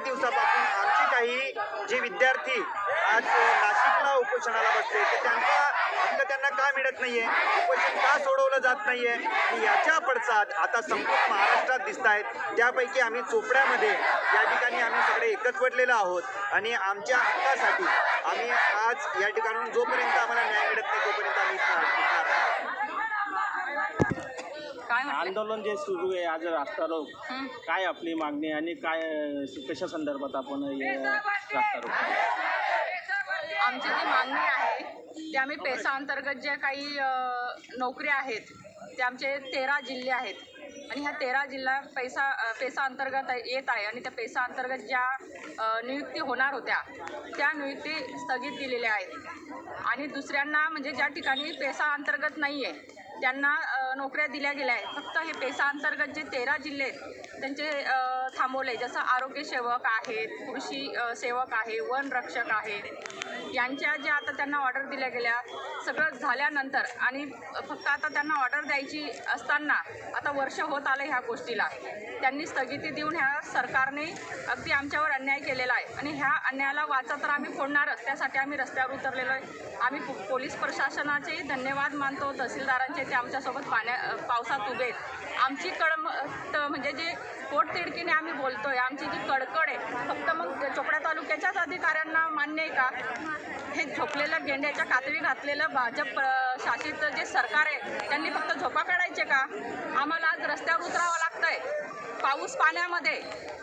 अनेक दिवसापासून आमची काही जे विद्यार्थी आज नाशिकला उपोषणाला बसते तर त्यांचा हक्क त्यांना का मिळत नाहीये? उपोषण का सोडवलं जात नाहीये? आणि याच्या पडसाद आता संपूर्ण महाराष्ट्रात दिसत आहेत त्यापैकी आम्ही चोपड्यामध्ये या ठिकाणी आम्ही सगळे एकत्वटलेलो आहोत. आणि आमच्या हक्कासाठी आम्ही आज या ठिकाणून जोपर्यंत आम्हाला न्याय मिळत नाही तोपर्यंत आम्ही इथनं उठणार आहोत. काय म्हटलं आंदोलन जे सुरू आहे आज रास्ता रोक हं. काय आपली मागणी आणि काय कशा संदर्भात आपण हे रास्ता रोक आमची जी मागणी आहे ते आम्ही पेसा अंतर्गत ज्या काही नोकऱ्या आहेत ते आमचे तेरा जिल्हे आहेत. आणि ह्या तेरा जिल्हा पैसा पेसा अंतर्गत येत आहे आणि त्या पेसा अंतर्गत ज्या नियुक्ती होणार होत्या त्या नियुक्ती स्थगित दिलेल्या आहेत. आणि दुसऱ्यांना म्हणजे ज्या ठिकाणी पेसा अंतर्गत नाही आहे त्यांना नोकऱ्या दिल्या गेल्या आहेत फक्त हे पेसा अंतर्गत जे तेरा जिल्हे आहेत त्यांचे थांबवले. जसं आरोग्य सेवक आहेत कृषी सेवक आहे वनरक्षक आहे यांच्या ज्या आता त्यांना ऑर्डर दिल्या गेल्या सगळं झाल्यानंतर आणि फक्त आता त्यांना ऑर्डर द्यायची असताना आता वर्ष होत आलं ह्या गोष्टीला. त्यांनी स्थगिती देऊन ह्या सरकारने अगदी आमच्यावर अन्याय केलेला आहे. आणि ह्या अन्यायाला वाचा तर आम्ही फोडणारच. त्यासाठी आम्ही रस्त्यावर उतरलेलो आहे. आम्ही पोलीस प्रशासनाचे धन्यवाद मानतो तहसीलदारांचे ते आमच्यासोबत पाण्या पावसात उभे आमची कडम म्हणजे जे पोटतिडकीने आम्ही बोलतोय आमची जी कडकड आहे फक्त मग चोपड्या तालुक्याच्याच अधिकाऱ्यांना मान्य आहे का? हे झोपलेलं गेंड्याच्या कातवी घातलेलं भाजप शासित जे सरकार आहे त्यांनी फक्त झोपा काढायचे का? आम्हाला आज रस्त्यावर उतरावं लागतंय. पाऊस पाण्यामध्ये.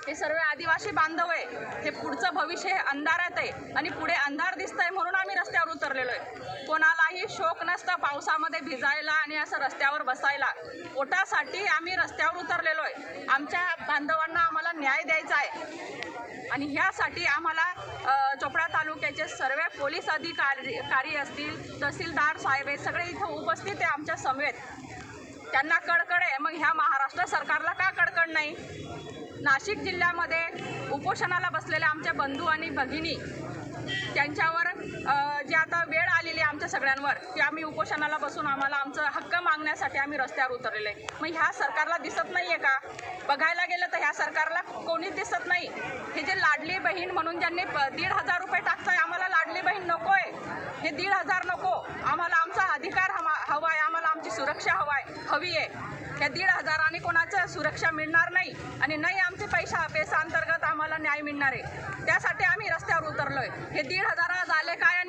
हे सर्व आदिवासी बांधव आहे. हे पुढचं भविष्य हे अंधारात आहे. आणि पुढे अंधार दिसतंय म्हणून आम्ही रस्त्यावर उतरलेलो आहे. कोणालाही शोक नसतं पावसामध्ये भिजायला आणि असं रस्त्यावर बसायला. पोटासाठी आम्ही रस्त्यावर उतरलेलो आहे. आमच्या बांधवांना आम्हाला न्याय द्यायचा आहे. आणि ह्यासाठी आम्हाला चोपडा तालुक्याचे सर्व पोलीस अधिकारी कारी असतील तहसीलदार साहेब आहेत सगळे इथं उपस्थित आहे आमच्या समवेत. त्यांना कडकड आहे. मग ह्या महाराष्ट्र सरकारला का कडकड नाही? नाशिक जिल्ह्यामध्ये उपोषणाला बसलेले आमच्या बंधू आणि भगिनी त्यांच्यावर जे जी आता वेळ आलेली आहे आमच्या सगळ्यांवर की आम्ही उपोषणाला बसून आम्हाला आमचं हक्क मागण्यासाठी आम्ही रस्त्यावर उतरलेले आहे. मग ह्या सरकारला दिसत नाही आहे का? बघायला गेलं तर ह्या सरकारला कोणीच दिसत नाही. हे जे लाडली बहीण म्हणून ज्यांनी प- दीड हजार रुपये टाकताय आम्हाला लाडली बहीण नको आहे हे दीड हजार नको. आम्हाला आमचा अधिकार हवा हवा आहे आम्हाला आमची सुरक्षा हवाय हवी आहे. या दीड हजाराने कोणाचं सुरक्षा मिळणार नाही आणि नाही आमचे पैसा पैसा अंतर्गत आम्हाला न्याय मिळणार आहे. त्यासाठी आम्ही रस्त्यावर उतरलोय. हे दीड हजार झाले काय आणि